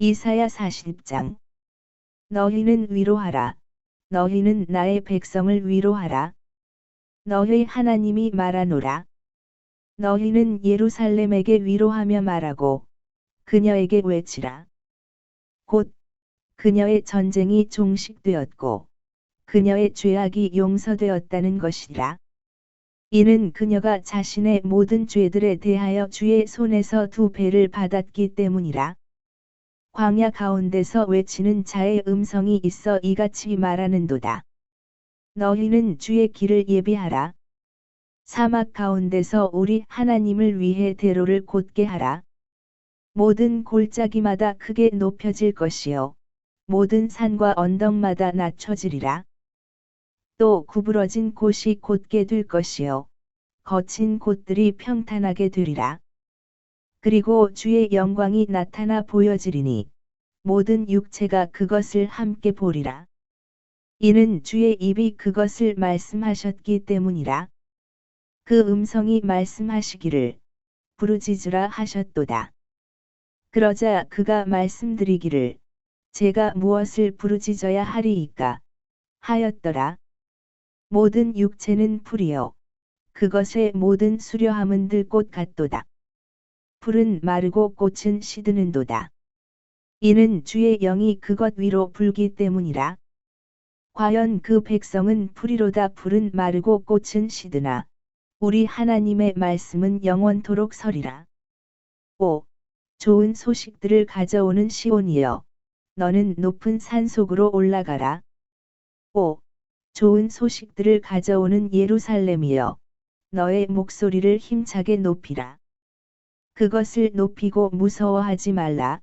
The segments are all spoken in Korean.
이사야 40장 너희는 위로하라. 너희는 나의 백성을 위로하라. 너희 하나님이 말하노라. 너희는 예루살렘에게 위로하며 말하고 그녀에게 외치라. 곧 그녀의 전쟁이 종식되었고 그녀의 죄악이 용서되었다는 것이라. 이는 그녀가 자신의 모든 죄들에 대하여 주의 손에서 두 배를 받았기 때문이라. 광야 가운데서 외치는 자의 음성이 있어 이같이 말하는도다. 너희는 주의 길을 예비하라. 사막 가운데서 우리 하나님을 위해 대로를 곧게 하라. 모든 골짜기마다 크게 높여질 것이요. 모든 산과 언덕마다 낮춰지리라. 또 구부러진 곳이 곧게 될 것이요. 거친 곳들이 평탄하게 되리라. 그리고 주의 영광이 나타나 보여지리니 모든 육체가 그것을 함께 보리라. 이는 주의 입이 그것을 말씀하셨기 때문이라. 그 음성이 말씀하시기를 부르짖으라 하셨도다. 그러자 그가 말씀드리기를 제가 무엇을 부르짖어야 하리이까 하였더라. 모든 육체는 풀이요 그것의 모든 수려함은 들꽃 같도다. 풀은 마르고 꽃은 시드는도다. 이는 주의 영이 그것 위로 불기 때문이라. 과연 그 백성은 풀이로다 풀은 마르고 꽃은 시드나 우리 하나님의 말씀은 영원토록 서리라. 5. 좋은 소식들을 가져오는 시온이여. 너는 높은 산 속으로 올라가라. 5. 좋은 소식들을 가져오는 예루살렘이여. 너의 목소리를 힘차게 높이라. 그것을 높이고 무서워하지 말라.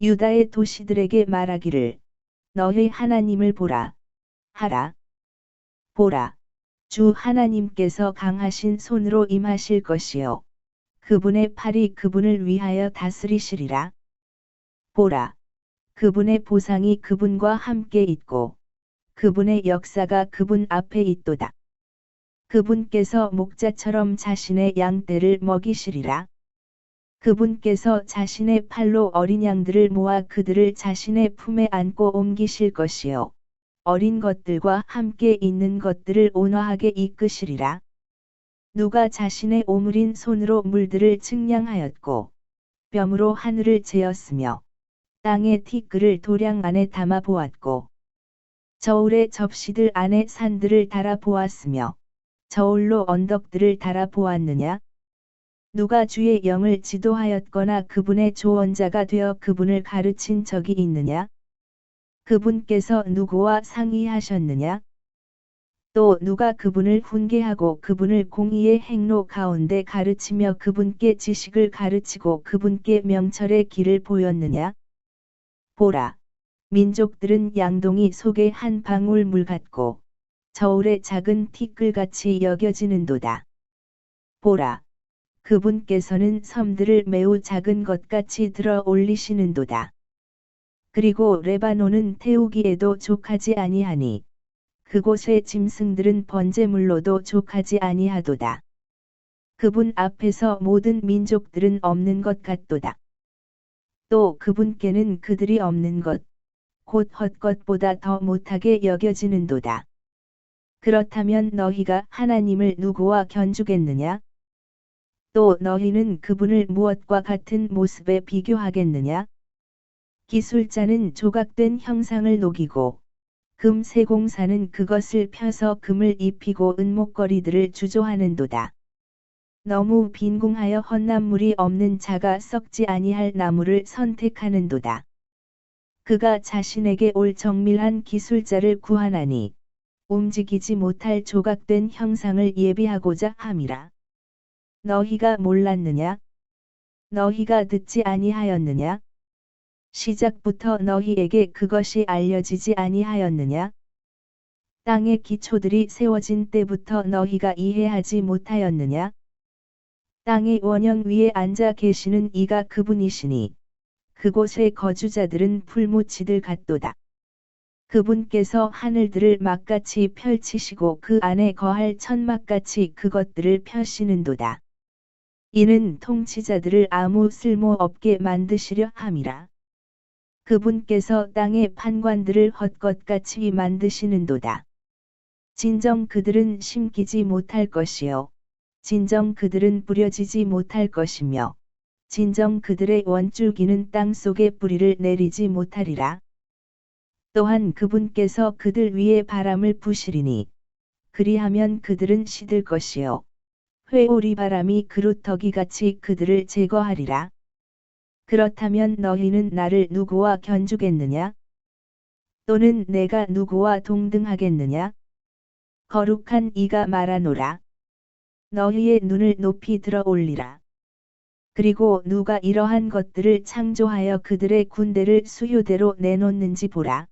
유다의 도시들에게 말하기를 너희 하나님을 보라. 하라. 보라. 주 하나님께서 강하신 손으로 임하실 것이요. 그분의 팔이 그분을 위하여 다스리시리라. 보라. 그분의 보상이 그분과 함께 있고 그분의 역사가 그분 앞에 있도다. 그분께서 목자처럼 자신의 양떼를 먹이시리라. 그분께서 자신의 팔로 어린 양들을 모아 그들을 자신의 품에 안고 옮기실 것이요. 어린 것들과 함께 있는 것들을 온화하게 이끄시리라. 누가 자신의 오물인 손으로 물들을 측량하였고 뼘으로 하늘을 재었으며 땅의 티끌을 도량 안에 담아 보았고 저울의 접시들 안에 산들을 달아 보았으며 저울로 언덕들을 달아 보았느냐? 누가 주의 영을 지도하였거나 그분의 조언자가 되어 그분을 가르친 적이 있느냐? 그분께서 누구와 상의하셨느냐? 또 누가 그분을 훈계하고 그분을 공의의 행로 가운데 가르치며 그분께 지식을 가르치고 그분께 명철의 길을 보였느냐? 보라. 민족들은 양동이 속에 한 방울 물 같고 저울의 작은 티끌같이 여겨지는도다. 보라. 그분께서는 섬들을 매우 작은 것 같이 들어 올리시는도다. 그리고 레바논은 태우기에도 족하지 아니하니 그곳의 짐승들은 번제물로도 족하지 아니하도다. 그분 앞에서 모든 민족들은 없는 것 같도다. 또 그분께는 그들이 없는 것, 곧 헛것보다 더 못하게 여겨지는도다. 그렇다면 너희가 하나님을 누구와 견주겠느냐? 또 너희는 그분을 무엇과 같은 모습에 비교하겠느냐? 기술자는 조각된 형상을 녹이고 금 세공사는 그것을 펴서 금을 입히고 은목걸이들을 주조하는도다. 너무 빈궁하여 헛나물이 없는 자가 썩지 아니할 나무를 선택하는도다. 그가 자신에게 올 정밀한 기술자를 구하나니 움직이지 못할 조각된 형상을 예비하고자 함이라. 너희가 몰랐느냐? 너희가 듣지 아니하였느냐? 시작부터 너희에게 그것이 알려지지 아니하였느냐? 땅의 기초들이 세워진 때부터 너희가 이해하지 못하였느냐? 땅의 원형 위에 앉아 계시는 이가 그분이시니 그곳의 거주자들은 풀무치들 같도다. 그분께서 하늘들을 막같이 펼치시고 그 안에 거할 천막같이 그것들을 펴시는도다. 이는 통치자들을 아무 쓸모 없게 만드시려 함이라. 그분께서 땅의 판관들을 헛것같이 만드시는도다. 진정 그들은 심기지 못할 것이요. 진정 그들은 뿌려지지 못할 것이며, 진정 그들의 원줄기는 땅 속에 뿌리를 내리지 못하리라. 또한 그분께서 그들 위에 바람을 부시리니, 그리하면 그들은 시들 것이요. 회오리 바람이 그루터기 같이 그들을 제거하리라. 그렇다면 너희는 나를 누구와 견주겠느냐? 또는 내가 누구와 동등하겠느냐? 거룩한 이가 말하노라. 너희의 눈을 높이 들어 올리라. 그리고 누가 이러한 것들을 창조하여 그들의 군대를 수요대로 내놓는지 보라.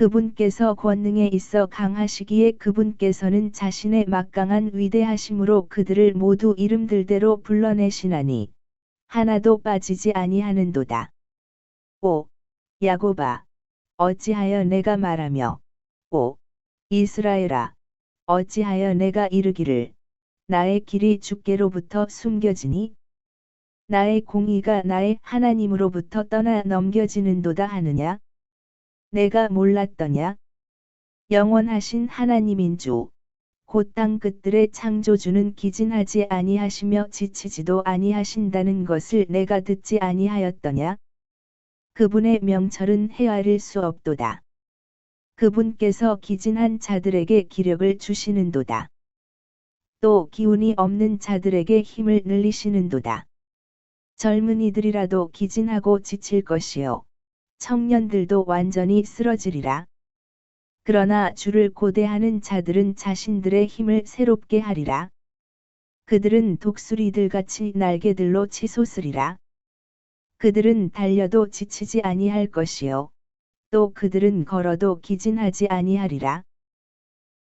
그분께서 권능에 있어 강하시기에 그분께서는 자신의 막강한 위대하심으로 그들을 모두 이름들대로 불러내시나니 하나도 빠지지 아니하는도다. 오 야고바 어찌하여 내가 말하며 오 이스라엘아 어찌하여 내가 이르기를 나의 길이 주께로부터 숨겨지니 나의 공의가 나의 하나님으로부터 떠나 넘겨지는도다 하느냐 내가 몰랐더냐? 영원하신 하나님인 주, 곧 땅 끝들의 창조주는 기진하지 아니하시며 지치지도 아니하신다는 것을 내가 듣지 아니하였더냐? 그분의 명철은 헤아릴 수 없도다. 그분께서 기진한 자들에게 기력을 주시는도다. 또 기운이 없는 자들에게 힘을 늘리시는도다. 젊은이들이라도 기진하고 지칠 것이요. 청년들도 완전히 쓰러지리라. 그러나 주를 고대하는 자들은 자신들의 힘을 새롭게 하리라. 그들은 독수리들 같이 날개들로 치솟으리라. 그들은 달려도 지치지 아니할 것이요. 또 그들은 걸어도 기진하지 아니하리라.